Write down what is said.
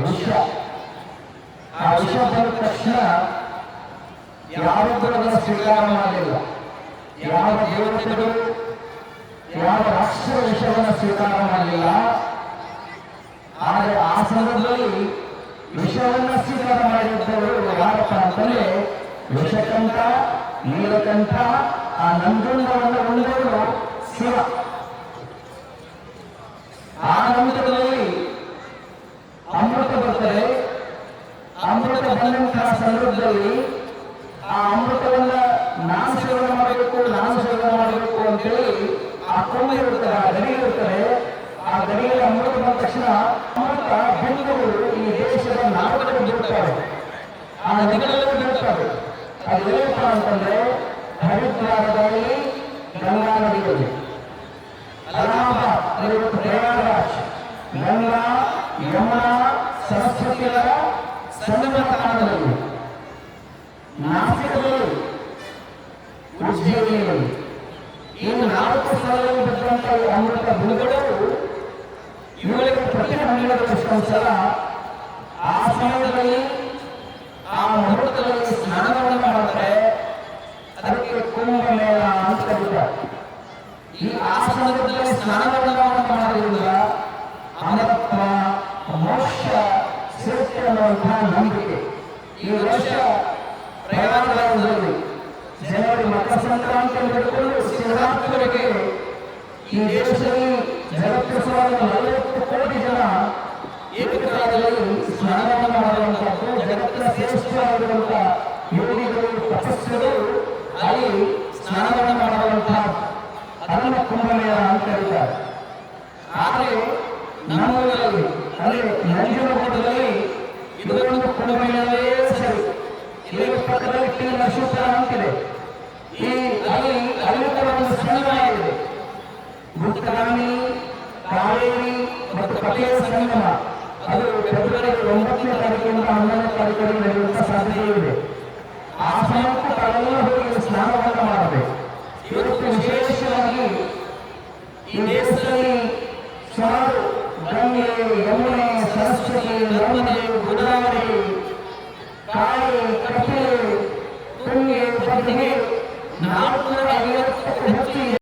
ವಿಷ. ಬಂದ ತಕ್ಷಣ ಯಾರೊಬ್ಬರು ಅದನ್ನು ಸ್ವೀಕಾರ ಮಾಡಲಿಲ್ಲ ಯಾವ ದೇವತೆಗಳು, ಯಾವ ರಾಷ್ಟ್ರ ವಿಷಯವನ್ನು ಸ್ವೀಕಾರ ಮಾಡಲಿಲ್ಲ ಆದರೆ ಆ ಸಂದರ್ಭದಲ್ಲಿ ವಿಷವನ್ನ ಸ್ವೀಕಾರ ಮಾಡಿದ್ದವರು ಯಾರಪ್ಪ ಅಂತಂದ್ರೆ ವಿಷಕಂಠ, ನೀಲಕಂಠ, ಆ ನಂಜುಂಡವನ್ನು ಉಂಡವರು ಶಿವ. ಆ ನಂತರದಲ್ಲಿ ಅಮೃತ ಬರ್ತದೆ ಅಮೃತ ಬಂದಂತಹ ಸಂದರ್ಭದಲ್ಲಿ ಆ ಅಮೃತವನ್ನ ನಾನು ಸೇವನೆ ಮಾಡಬೇಕು ನಾನು ಸೇವನೆ ಮಾಡಬೇಕು ಅಂತೇಳಿ ಆ ಕೊಂಬೆ ಇರ್ತದೆ ಆ ಗಡಿ ಇರ್ತದೆ ಆ ಗಡಿಯಲ್ಲಿ ಅಮೃತ ಬಂದ ತಕ್ಷಣ ಅಮೃತ ಬಿಂದುಗಳು ಈ ದೇಶದ ನಾಲ್ಕು ಬಿಡುತ್ತಾರೆ ಆ ನದಿಗಳಲ್ಲಿ ಬಿಡುತ್ತವೆ ಅದು ಏನಪ್ಪ ಅಂತಂದ್ರೆ ಹರಿದ್ವಾರದಲ್ಲಿ ಗಂಗಾ ನದಿಯಲ್ಲಿ ಅಲಹಾಬಾದ್ ಅಂದ್ರೆ ಇವತ್ತು ಪ್ರಯಾಗರಾಜ್ ಗಂಗಾ ಯಮುನಾ ಸರಸ್ವತಿಯರ ಸಂಗಮ ತಾಣದಲ್ಲಿ ನಾಸಿಕದಲ್ಲಿ ಉಜ್ಜಯಿನಿಯಲ್ಲಿ ಈ ನಾಲ್ಕು ಸ್ಥಳಗಳಲ್ಲಿ ಬಿದ್ದಂತ ಈ ಅಮೃತ ಬಿಡುಗಡೆ ಇವುಗಳಿಗೆ ಪ್ರತಿ ಹನ್ನೆರಡು ವರ್ಷಕ್ಕೊಂದ್ಸಲ ಆ ಸಮಯದಲ್ಲಿ ಆ ಮುಹೂರ್ತದಲ್ಲಿ ಸ್ನಾನವನ್ನು ಮಾಡಿದ್ರೆ ಅದಕ್ಕೆ ಕುಂಭಮೇಳ ಅಂತ ಕರೀತಾರೆ. ಈ ಆ ಸಂದರ್ಭದಲ್ಲಿ ಸ್ನಾನವನ್ನು ಮಾಡೋದ್ರಿಂದ ಅಮರತ್ವ ಮೋಕ್ಷ ಅನ್ನುವಂತಹ ನಂಬಿಕೆ ಈ ವರ್ಷ ಪ್ರಯಾಣದಲ್ಲಿ ಜನವರಿ ಮಕರ ಸಂಕ್ರಾಂತಿ ಹಿಡಿದುಕೊಂಡು ಶಿವರಾತ್ರಿವರೆಗೆ ಈ ದೇಶದಲ್ಲಿ ಸುಮಾರು ನಲವತ್ತು ಕೋಟಿ ಜನ ಏಕಕಾಲದಲ್ಲಿ ಸ್ನಾನವನ್ನು ಮಾಡುವಂತಹದ್ದು ಜಗತ್ತಿನ ಶ್ರೇಷ್ಠವಾಗಿರುವಂತಹ ಯೋಗಿಗಳು ಅಲ್ಲಿ ಸ್ನಾನವನ್ನು ಮಾಡುವಂತಹ ಅದನ್ನು ಕುಂಭಮೇಳ ಅಂತ ಆದರೆ ನಮ್ಮೂರಲ್ಲಿ ಅಂದರೆ ನಂಜನಗೂಡದಲ್ಲಿ ಇದು ಒಂದು ಕುಂಭಮೇಳವೇ ಸರಿ ಇಲ್ಲಿ ಪಕ್ಕದಲ್ಲಿ ಟಿ ನರಸೀಪುರ ಅಂತಿದೆ ಈ ಅಲ್ಲಿ ಅಲ್ಲಿ ಕೂಡ ಒಂದು ಇದೆ ಗುಪ್ತಗಾಮಿ ಕಾವೇರಿ ಮತ್ತು ಕಪಿಲ ಸಂಗಮ ಅದು ಫೆಬ್ರವರಿ ಒಂಬತ್ತನೇ ತಾರೀಕಿನಿಂದ ಹನ್ನೊಂದನೇ ತಾರೀಕಿಗೆ ನಡೆಯುವಂತ ಸಾಧ್ಯತೆ ಇದೆ ಆ ಸಮಯಕ್ಕೆ ತಾವೆಲ್ಲ ಹೋಗಿ ಸ್ನಾನವನ್ನು ಮಾಡಬೇಕು ಇವತ್ತು ವಿಶೇಷವಾಗಿ ಈ ದೇಶದಲ್ಲಿ ಸುಮಾರು நர்மதே குணாவரி